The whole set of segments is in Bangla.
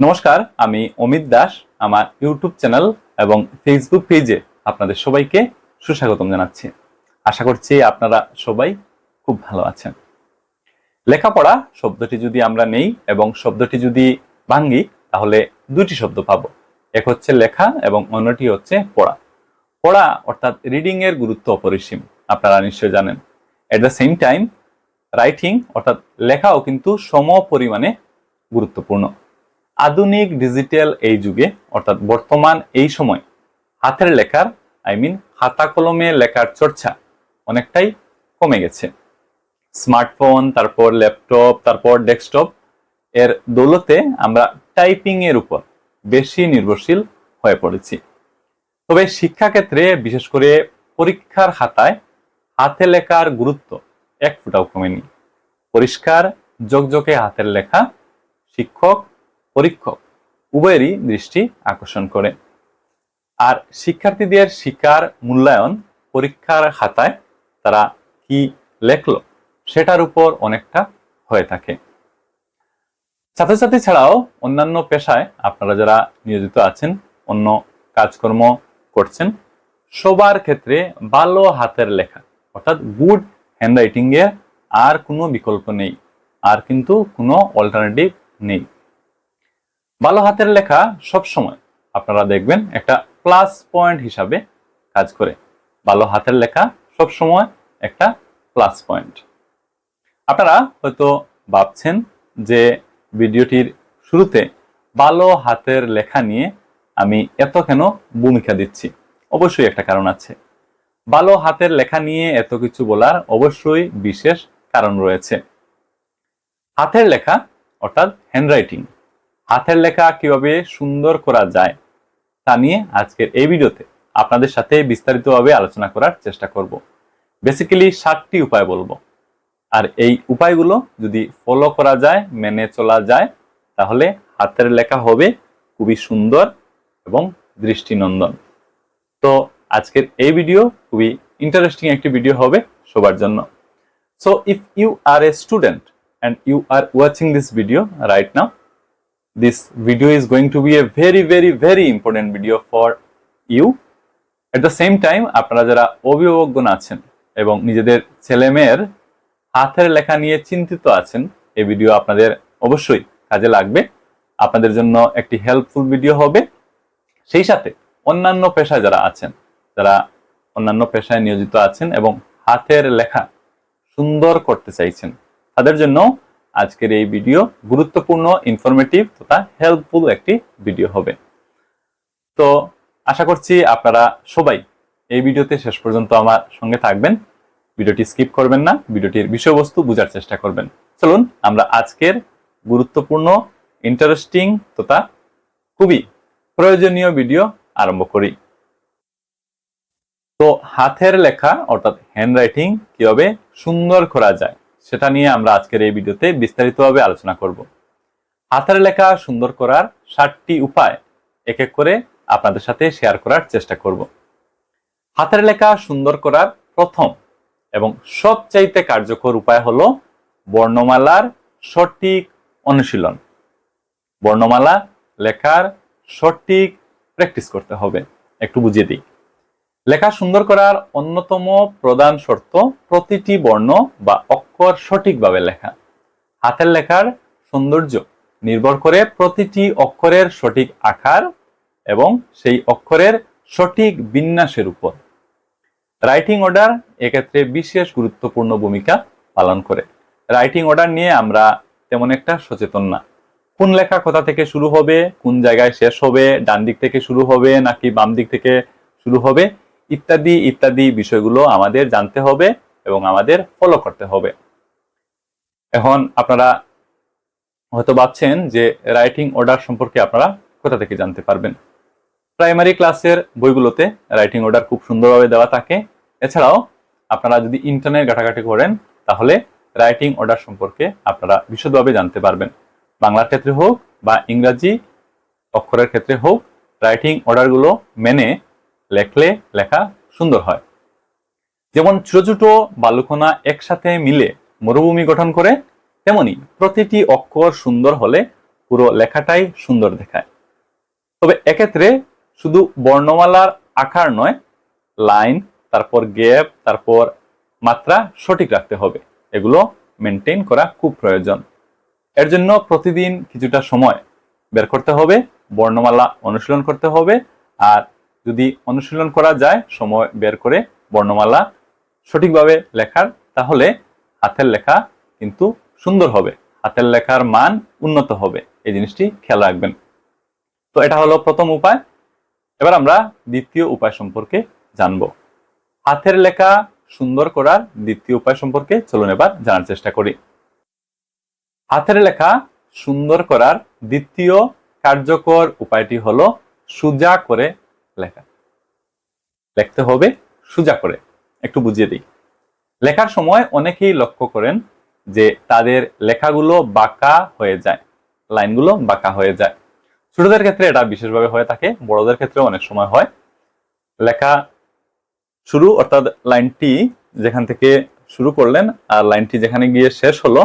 নমস্কার, আমি অমিত দাস, আমার ইউটিউব চ্যানেল এবং ফেসবুক পেজে আপনাদের সবাইকে সুস্বাগতম জানাচ্ছি। আশা করছি আপনারা সবাই খুব ভালো আছেন। লেখাপড়া শব্দটি যদি আমরা নেই এবং শব্দটি যদি ভাঙ্গি, তাহলে দুটি শব্দ পাবো। এক হচ্ছে লেখা এবং অন্যটি হচ্ছে পড়া। পড়া অর্থাৎ রিডিং এর গুরুত্ব অপরিসীম, আপনারা নিশ্চয় জানেন। At the same time writing অর্থাৎ লেখাও কিন্তু সম পরিমাণে গুরুত্বপূর্ণ। আধুনিক ডিজিটাল এই যুগে, অর্থাৎ বর্তমান এই সময়, হাতের লেখার আই মিন হাতা কলমে লেখার চর্চা অনেকটাই কমে গেছে। স্মার্টফোন তারপর ল্যাপটপ তারপর ডেস্কটপ এর দৌলতে আমরা টাইপিং এর উপর বেশি নির্ভরশীল হয়ে পড়েছি। তবে শিক্ষাক্ষেত্রে, বিশেষ করে পরীক্ষার খাতায়, হাতে লেখার গুরুত্ব এক ফুটাও কমেনি। পরিষ্কার জকজকে হাতের লেখা শিক্ষক পরীক্ষক, উভয়েরই দৃষ্টি আকর্ষণ করে। আর শিক্ষার্থীদের শিকার মূল্যায়ন পরীক্ষার খাতায় তারা কি লেখলো, সেটার উপর অনেকটা হয়ে থাকে। ছাত্রছাত্রী ছাড়াও অন্যান্য পেশায় আপনারা যারা নিয়োজিত আছেন, অন্য কাজকর্ম করছেন, সবার ক্ষেত্রে ভালো হাতের লেখা, অর্থাৎ গুড হ্যান্ডরাইটিং এর আর কোনো বিকল্প নেই। আর কিন্তু কোনো অল্টারনেটিভ নেই। ভালো হাতের লেখা সব সময় আপনারা দেখবেন একটা প্লাস পয়েন্ট হিসাবে কাজ করে। ভালো হাতের লেখা সব সময় একটা প্লাস পয়েন্ট আপনারা হয়তো ভাবছেন যে ভিডিওটির শুরুতে ভালো হাতের লেখা নিয়ে আমি এত কেন ভূমিকা দিচ্ছি? অবশ্যই একটা কারণ আছে। ভালো হাতের লেখা নিয়ে এত কিছু বলার অবশ্যই বিশেষ কারণ রয়েছে। হাতের লেখা অর্থাৎ হ্যান্ডরাইটিং হাতের লেখা কীভাবে সুন্দর করা যায় তা নিয়ে আজকের এই ভিডিওতে আপনাদের সাথে বিস্তারিতভাবে আলোচনা করার চেষ্টা করব। বেসিক্যালি সাতটি উপায় বলব। আর এই উপায়গুলো যদি ফলো করা যায়, মেনে চলা যায়, তাহলে হাতের লেখা হবে খুবই সুন্দর এবং দৃষ্টিনন্দন। তো আজকের এই ভিডিও খুবই ইন্টারেস্টিং একটি ভিডিও হবে সবার জন্য। So if you are a student and you are watching this video right now this video is going to be a very very very important video for you. At the same time, আপনারা যারা অভিভাবকগণ আছেন এবং নিজেদের ছেলে মেয়ের হাতের লেখা নিয়ে চিন্তিত আছেন, এই ভিডিও আপনাদের অবশ্যই কাজে লাগবে। আপনাদের জন্য একটি হেল্পফুল ভিডিও হবে। সেই সাথে অন্যান্য পেশায় যারা আছেন, যারা অন্যান্য পেশায় নিয়োজিত আছেন এবং হাতের লেখা সুন্দর করতে চাইছেন, তাদের জন্য আজকের এই ভিডিও গুরুত্বপূর্ণ ইনফরমেটিভ তথা হেল্পফুল একটি ভিডিও হবে। তো আশা করছি আপনারা সবাই এই ভিডিওতে শেষ পর্যন্ত আমার সঙ্গে থাকবেন। ভিডিওটি স্কিপ করবেন না, ভিডিওটির বিষয়বস্তু বোঝার চেষ্টা করবেন। চলুন, আমরা আজকের গুরুত্বপূর্ণ ইন্টারেস্টিং তথা খুবই প্রয়োজনীয় ভিডিও আরম্ভ করি। তো হাতের লেখা অর্থাৎ হ্যান্ডরাইটিং কীভাবে সুন্দর করা যায়? সেটা নিয়ে আমরা আজকের এই ভিডিওতে বিস্তারিতভাবে আলোচনা করব। হাতের লেখা সুন্দর করার ষাটটি উপায় এক এক করে আপনাদের সাথে শেয়ার করার চেষ্টা করব। হাতের লেখা সুন্দর করার প্রথম এবং সবচাইতে কার্যকর উপায় হলো বর্ণমালার সঠিক অনুশীলন। বর্ণমালা লেখার সঠিক প্র্যাকটিস করতে হবে। একটু বুঝিয়ে দিই। লেখা সুন্দর করার অন্যতম প্রধান শর্ত প্রতিটি বর্ণ বা অক্ষর সঠিকভাবে লেখা। হাতের লেখার সৌন্দর্য নির্ভর করে প্রতিটি অক্ষরের সঠিক আকার এবং সেই অক্ষরের সঠিক বিন্যাসের উপর। রাইটিং অর্ডার এক্ষেত্রে বিশেষ গুরুত্বপূর্ণ ভূমিকা পালন করে। রাইটিং অর্ডার নিয়ে আমরা তেমন একটা সচেতন না। কোন লেখা কোথা থেকে শুরু হবে, কোন জায়গায় শেষ হবে, ডান দিক থেকে শুরু হবে নাকি বাম দিক থেকে শুরু হবে, ইত্যাদি ইত্যাদি বিষয়গুলো আমাদের জানতে হবে এবং আমাদের ফলো করতে হবে। এখন আপনারা হয়তো ভাবছেন যে রাইটিং অর্ডার সম্পর্কে আপনারা কোথা থেকে জানতে পারবেন? প্রাইমারি ক্লাসের বইগুলোতে রাইটিং অর্ডার খুব সুন্দরভাবে দেওয়া থাকে। এছাড়াও আপনারা যদি ইন্টারনেট ঘাটাঘাটি করেন, তাহলে রাইটিং অর্ডার সম্পর্কে আপনারা বিশদভাবে জানতে পারবেন। বাংলার ক্ষেত্রে হোক বা ইংরাজি অক্ষরের ক্ষেত্রে হোক রাইটিং অর্ডারগুলো মেনে লেখলে লেখা সুন্দর হয়। যেমন ছোট ছোট বালুকণা একসাথে মিলে মরুভূমি গঠন করে তেমনি প্রতিটি অক্ষর সুন্দর হলে পুরো লেখাটাই সুন্দর দেখায়। তবে এক্ষেত্রে শুধু বর্ণমালার আকার নয়, লাইন, তারপর গ্যাপ, তারপর মাত্রা সঠিক রাখতে হবে। এগুলো মেনটেন করা খুব প্রয়োজন। এর জন্য প্রতিদিন কিছুটা সময় বের করতে হবে, বর্ণমালা অনুশীলন করতে হবে, আর যদি অনুশীলন করা যায়, সময় বের করে বর্ণমালা সঠিকভাবে লেখার, তাহলে হাতের লেখা কিন্তু সুন্দর হবে। হাতের লেখার মান উন্নত হবে। এই জিনিসটি খেয়াল রাখবেন। তো এটা হলো প্রথম উপায়। এবার আমরা দ্বিতীয় উপায় সম্পর্কে জানব। হাতের লেখা সুন্দর করার দ্বিতীয় উপায় সম্পর্কে চলুন এবার জানার চেষ্টা করি। হাতের লেখা সুন্দর করার দ্বিতীয় কার্যকর উপায়টি হলো সুজা করে লেখা। লিখতে হবে সুজা করে। একটু বুঝিয়ে দিই। লেখার সময় অনেকেই লক্ষ্য করেন যে তাদের লেখাগুলো বাঁকা হয়ে যায়, লাইনগুলো বাঁকা হয়ে যায়। ছোটদের ক্ষেত্রে এটা বিশেষভাবে হয়ে থাকে, বড়দের ক্ষেত্রে অনেক সময় হয়। লেখা শুরু অর্থাৎ লাইনটি যেখান থেকে শুরু করলেন আর লাইনটি যেখানে গিয়ে শেষ হলো,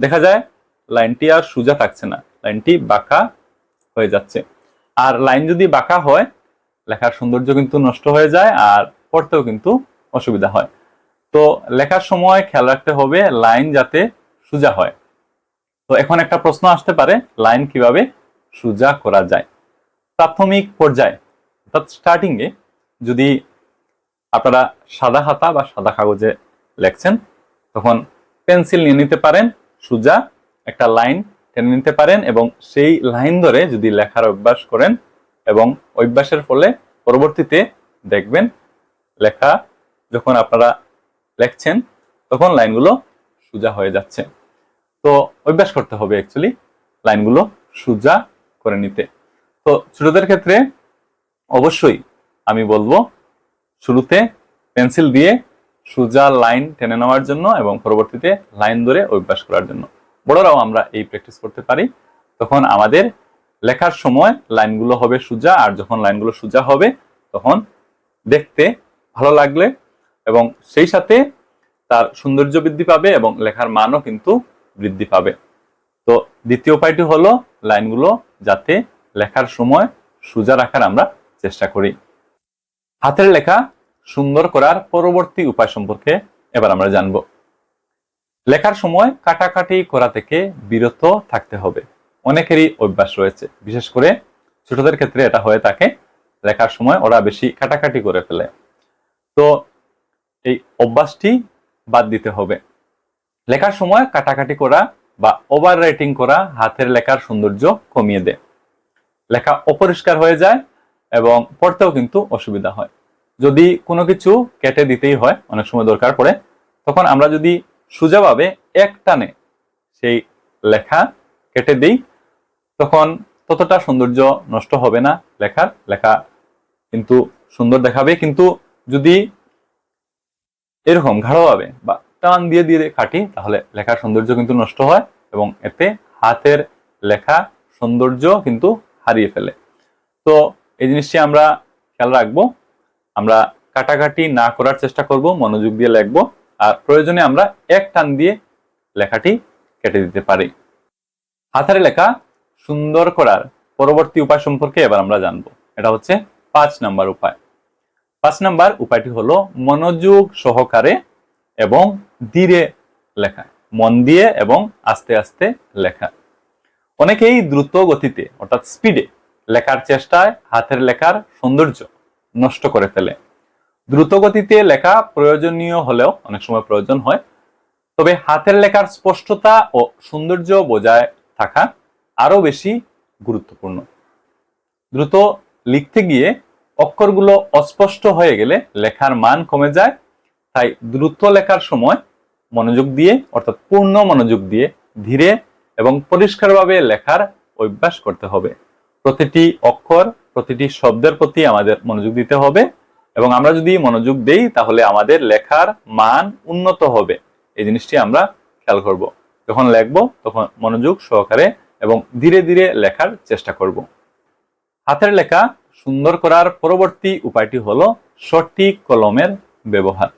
দেখা যায় লাইনটি আর সোজা থাকছে না, লাইনটি বাঁকা হয়ে যাচ্ছে। আর লাইন যদি বাঁকা হয়, লেখার সৌন্দর্য কিন্তু নষ্ট হয়ে যায় আর পড়তেও কিন্তু অসুবিধা হয়। তো লেখার সময় খেয়াল রাখতে হবে লাইন যাতে সোজা হয়। তো এখন একটা প্রশ্ন আসতে পারে, লাইন কীভাবে সোজা করা যায়? প্রাথমিক পর্যায়ে, অর্থাৎ স্টার্টিং এ যদি আপনারা সাদা হাতা বা সাদা কাগজে লেখছেন, তখন পেন্সিল নিয়ে নিতে পারেন, সোজা একটা লাইন টেনে নিতে পারেন এবং সেই লাইন ধরে যদি লেখার অভ্যাস করেন এবং অভ্যাসের ফলে পরবর্তীতে দেখবেন লেখা যখন আপনারা লেখছেন, তখন লাইনগুলো সোজা হয়ে যাচ্ছে। তো অভ্যাস করতে হবে অ্যাকচুয়ালি লাইনগুলো সোজা করে নিতে। তো ছোটদের ক্ষেত্রে অবশ্যই আমি বলব, শুরুতে পেন্সিল দিয়ে সোজা লাইন টেনে নেওয়ার জন্য এবং পরবর্তীতে লাইন ধরে অভ্যাস করার জন্য। বড়রাও আমরা এই প্র্যাকটিস করতে পারি। তখন আমাদের লেখার সময় লাইনগুলো হবে সোজা, আর যখন লাইনগুলো সোজা হবে, তখন দেখতে ভালো লাগলে এবং সেই সাথে তার সৌন্দর্য বৃদ্ধি পাবে এবং লেখার মানও কিন্তু বৃদ্ধি পাবে। তো দ্বিতীয় উপায়টি হলো লাইনগুলো যাতে লেখার সময় সোজা রাখার আমরা চেষ্টা করি। হাতের লেখা সুন্দর করার পরবর্তী উপায় সম্পর্কে এবার আমরা জানব। লেখার সময় কাটাকাটি করা থেকে বিরত থাকতে হবে। অনেকেরই অভ্যাস রয়েছে, বিশেষ করে ছোটদের ক্ষেত্রে এটা হয়ে থাকে। লেখার সময় ওরা বেশি কাটাকাটি করে ফেলে। তো এই অভ্যাসটি বাদ দিতে হবে। লেখার সময় কাটাকাটি করা বা ওভার রাইটিং করা হাতের লেখার সৌন্দর্য কমিয়ে দেয় লেখা অপরিষ্কার হয়ে যায় এবং পড়তেও কিন্তু অসুবিধা হয়। যদি কোনো কিছু কেটে দিতেই হয়, অনেক সময় দরকার পড়ে, তখন আমরা যদি সোজাভাবে এক টানে সেই লেখা কেটে দিই, তখন ততটা সৌন্দর্য নষ্ট হবে না লেখার। লেখা কিন্তু সুন্দর দেখাবে, কিন্তু যদি এরকম গাঢ়ভাবে বা টান দিয়ে দিয়ে কাটি তাহলে লেখার সৌন্দর্য কিন্তু নষ্ট হয় এবং এতে হাতের লেখা সৌন্দর্য কিন্তু হারিয়ে ফেলে। তো এই জিনিসটি আমরা খেয়াল রাখব। আমরা কাটাকাটি না করার চেষ্টা করব, মনোযোগ দিয়ে লিখব আর প্রয়োজনে আমরা এক টান দিয়ে লেখাটি কেটে দিতে পারি। হাতের লেখা সুন্দর করার পরবর্তী উপায় সম্পর্কে এবার আমরা জানব। এটা হচ্ছে পাঁচ নাম্বার উপায়। পাঁচ নাম্বার উপায়টি হলো মনোযোগ সহকারে এবং ধীরে লেখা। মন দিয়ে এবং আস্তে আস্তে লেখা। অনেকেই দ্রুত গতিতে, অর্থাৎ স্পিডে লেখার চেষ্টায় হাতের লেখার সৌন্দর্য নষ্ট করে ফেলে। দ্রুত গতিতে লেখা প্রয়োজনীয় হলেও অনেক সময় প্রয়োজন হয়। তবে হাতের লেখার স্পষ্টতা ও সৌন্দর্য বজায় থাকা আরও বেশি গুরুত্বপূর্ণ। দ্রুত লিখতে গিয়ে অক্ষরগুলো অস্পষ্ট হয়ে গেলে লেখার মান কমে যায়। তাই দ্রুত লেখার সময় মনোযোগ দিয়ে, অর্থাৎ পূর্ণ মনোযোগ দিয়ে ধীরে এবং পরিষ্কারভাবে লেখার অভ্যাস করতে হবে। প্রতিটি অক্ষর, প্রতিটি শব্দের প্রতি আমাদের মনোযোগ দিতে হবে এবং আমরা যদি মনোযোগ দেই, তাহলে আমাদের লেখার মান উন্নত হবে। এই জিনিসটি আমরা খেয়াল করব। যখন লিখব, তখন মনোযোগ সহকারে এবং ধীরে ধীরে লেখার চেষ্টা করব। হাতের লেখা সুন্দর করার পরবর্তী উপায়টি হলো সঠিক কলমের ব্যবহার।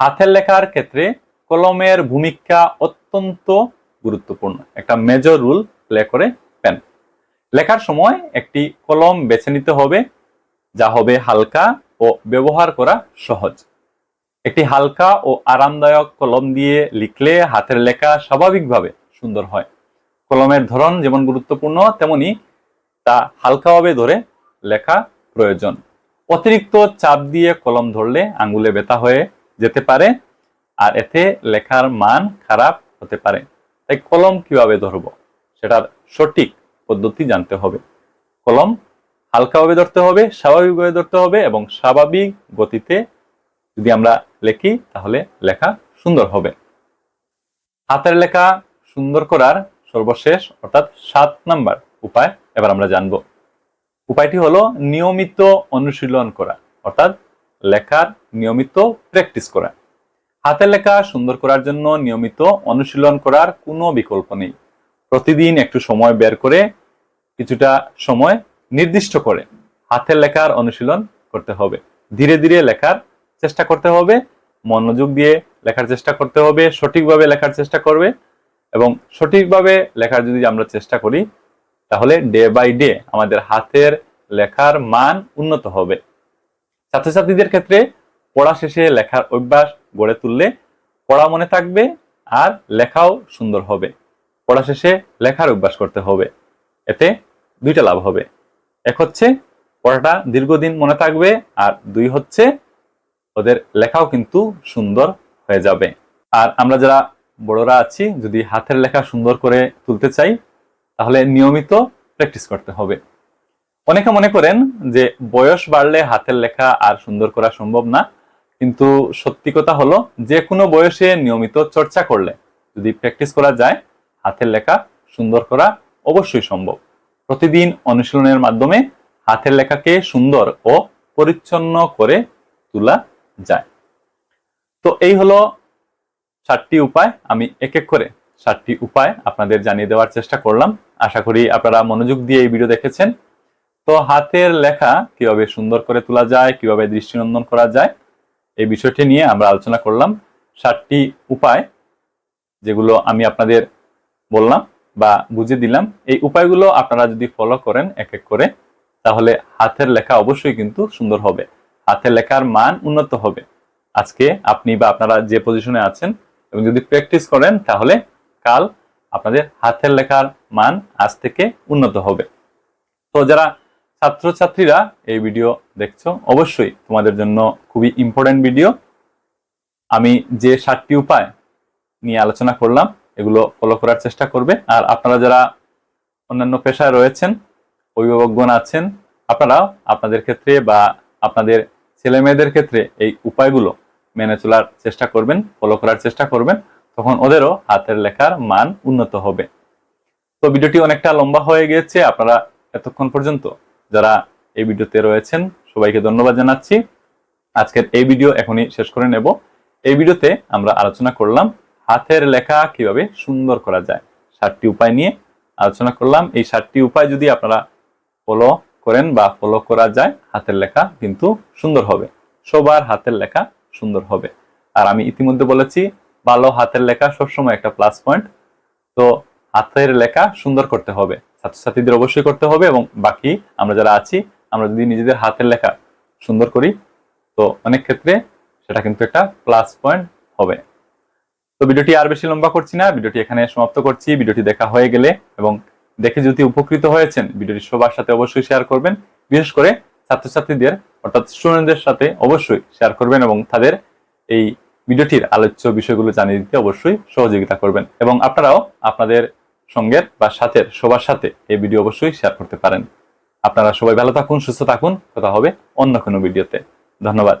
হাতের লেখার ক্ষেত্রে কলমের ভূমিকা অত্যন্ত গুরুত্বপূর্ণ। একটা মেজর রুল প্লে করে পেন লেখার সময় একটি কলম বেছে নিতে হবে, যা হবে হালকা ও ব্যবহার করা সহজ। একটি হালকা ও আরামদায়ক কলম দিয়ে লিখলে হাতের লেখা স্বাভাবিকভাবে সুন্দর হয়। কলমের ধরন যেমন গুরুত্বপূর্ণ, তেমনি তা হালকাভাবে ধরে লেখা প্রয়োজন। অতিরিক্ত চাপ দিয়ে কলম ধরলে আঙ্গুলে ব্যথা হয়ে যেতে পারে আর এতে লেখার মান খারাপ হতে পারে। তাই কলম কীভাবে ধরব? সেটার সঠিক পদ্ধতি জানতে হবে। কলম হালকাভাবে ধরতে হবে, স্বাভাবিকভাবে ধরতে হবে এবং স্বাভাবিক গতিতে যদি আমরা লিখি তাহলে লেখা সুন্দর হবে। হাতের লেখা সুন্দর করার সর্বশেষ অর্থাৎ সাত নাম্বার উপায় এবার আমরা জানব। উপায়টি হলো নিয়মিত অনুশীলন করা, অর্থাৎ লেখার নিয়মিত প্র্যাকটিস করা। হাতের লেখা সুন্দর করার জন্য নিয়মিত অনুশীলন করার কোনো বিকল্প নেই। প্রতিদিন একটু সময় বের করে কিছুটা সময় নির্দিষ্ট করে হাতের লেখার অনুশীলন করতে হবে। ধীরে ধীরে লেখার চেষ্টা করতে হবে, মনোযোগ দিয়ে লেখার চেষ্টা করতে হবে, সঠিকভাবে লেখার চেষ্টা করবে এবং সঠিকভাবে লেখার যদি আমরা চেষ্টা করি তাহলে ডে বাই ডে আমাদের হাতের লেখার মান উন্নত হবে। ছাত্রছাত্রীদের ক্ষেত্রে পড়া শেষে লেখার অভ্যাস গড়ে তুললে পড়া মনে থাকবে আর লেখাও সুন্দর হবে। পড়া শেষে লেখার অভ্যাস করতে হবে। এতে দুইটা লাভ হবে। এক হচ্ছে পড়াটা দীর্ঘদিন মনে থাকবে আর দুই হচ্ছে ওদের লেখাও কিন্তু সুন্দর হয়ে যাবে। আর আমরা যারা বড়রা আছি, যদি হাতের লেখা সুন্দর করে তুলতে চাই তাহলে নিয়মিত প্র্যাকটিস করতে হবে। অনেকে মনে করেন যে বয়স বাড়লে হাতের লেখা আর সুন্দর করা সম্ভব না, কিন্তু সত্যি কথা হলো যে কোনো বয়সে নিয়মিত চর্চা করলে যদি প্র্যাকটিস করা যায়, হাতের লেখা সুন্দর করা অবশ্যই সম্ভব। প্রতিদিন অনুশীলনের মাধ্যমে হাতের লেখাকে সুন্দর ও পরিচ্ছন্ন করে তোলা যায়। তো এই হলো সাতটি উপায়, আমি এক এক করে সাতটি উপায় আপনাদের জানিয়ে দেওয়ার চেষ্টা করলাম। আশা করি আপনারা মনোযোগ দিয়ে এই ভিডিও দেখেছেন। তো হাতের লেখা কীভাবে সুন্দর করে তোলা যায়, কীভাবে দৃষ্টিনন্দন করা যায়, এই বিষয়টি নিয়ে আমরা আলোচনা করলাম। সাতটি উপায় যেগুলো আমি আপনাদের বললাম বা বুঝিয়ে দিলাম, এই উপায়গুলো আপনারা যদি ফলো করেন এক এক করে, তাহলে হাতের লেখা অবশ্যই কিন্তু সুন্দর হবে। হাতের লেখার মান উন্নত হবে। আজকে আপনি বা আপনারা যে পজিশনে আছেন এবং যদি প্র্যাকটিস করেন, তাহলে কাল আপনাদের হাতের লেখার মান আজ থেকে উন্নত হবে। তো যারা ছাত্রছাত্রীরা এই ভিডিও দেখছ, অবশ্যই তোমাদের জন্য খুবই ইম্পর্টেন্ট ভিডিও আমি যে সাতটি উপায় নিয়ে আলোচনা করলাম, এগুলো ফলো করার চেষ্টা করবে। আর আপনারা যারা অন্যান্য পেশায় রয়েছেন, অভিভাবকগণ আছেন আপনারা আপনাদের ক্ষেত্রে বা আপনাদের ছেলে মেয়েদের ক্ষেত্রে এই উপায়গুলো মেনে চলার চেষ্টা করবেন ফলো করার চেষ্টা করবেন। তখন ওদেরও হাতের লেখার মান উন্নত হবে। তো ভিডিওটি অনেকটা লম্বা হয়ে গিয়েছে, আপনারা এতক্ষণ পর্যন্ত যারা এই ভিডিওতে রয়েছেন, সবাইকে ধন্যবাদ জানাচ্ছি। আজকের এই ভিডিও এখনই শেষ করে নেব। এই ভিডিওতে আমরা আলোচনা করলাম হাতের লেখা কীভাবে সুন্দর করা যায়। সাতটি উপায় নিয়ে আলোচনা করলাম। এই সাতটি উপায় যদি আপনারা ফলো করেন বা ফলো করা যায়, হাতের লেখা কিন্তু সুন্দর হবে। সবার হাতের লেখা সুন্দর হবে। আর আমি ইতিমধ্যে বলেছি ভালো হাতের লেখা সবসময় একটা প্লাস পয়েন্ট তো হাতের লেখা সুন্দর করতে হবে। ছাত্রছাত্রীদের অবশ্যই করতে হবে এবং বাকি আমরা যারা আছি, আমরা যদি নিজেদের হাতের লেখা সুন্দর করি, তো অনেক ক্ষেত্রে সেটা কিন্তু একটা প্লাস পয়েন্ট হবে। তো ভিডিওটি আর বেশি লম্বা করছি না, ভিডিওটি এখানে সমাপ্ত করছি। ভিডিওটি দেখা হয়ে গেলে এবং দেখে যদি উপকৃত হয়েছেন, ভিডিওটি সবার সাথে অবশ্যই শেয়ার করবেন। বিশেষ করে ছাত্রছাত্রীদের, অর্থাৎ স্টুডেন্টদের সাথে অবশ্যই শেয়ার করবেন এবং তাদের এই ভিডিওটির আলোচ্য বিষয়গুলো জানিয়ে দিতে অবশ্যই সহযোগিতা করবেন এবং আপনারাও আপনাদের সঙ্গে বা সাথে, সবার সাথে এই ভিডিও অবশ্যই শেয়ার করতে পারেন। আপনারা সবাই ভালো থাকুন, সুস্থ থাকুন। কথা হবে অন্য কোনো ভিডিওতে। ধন্যবাদ।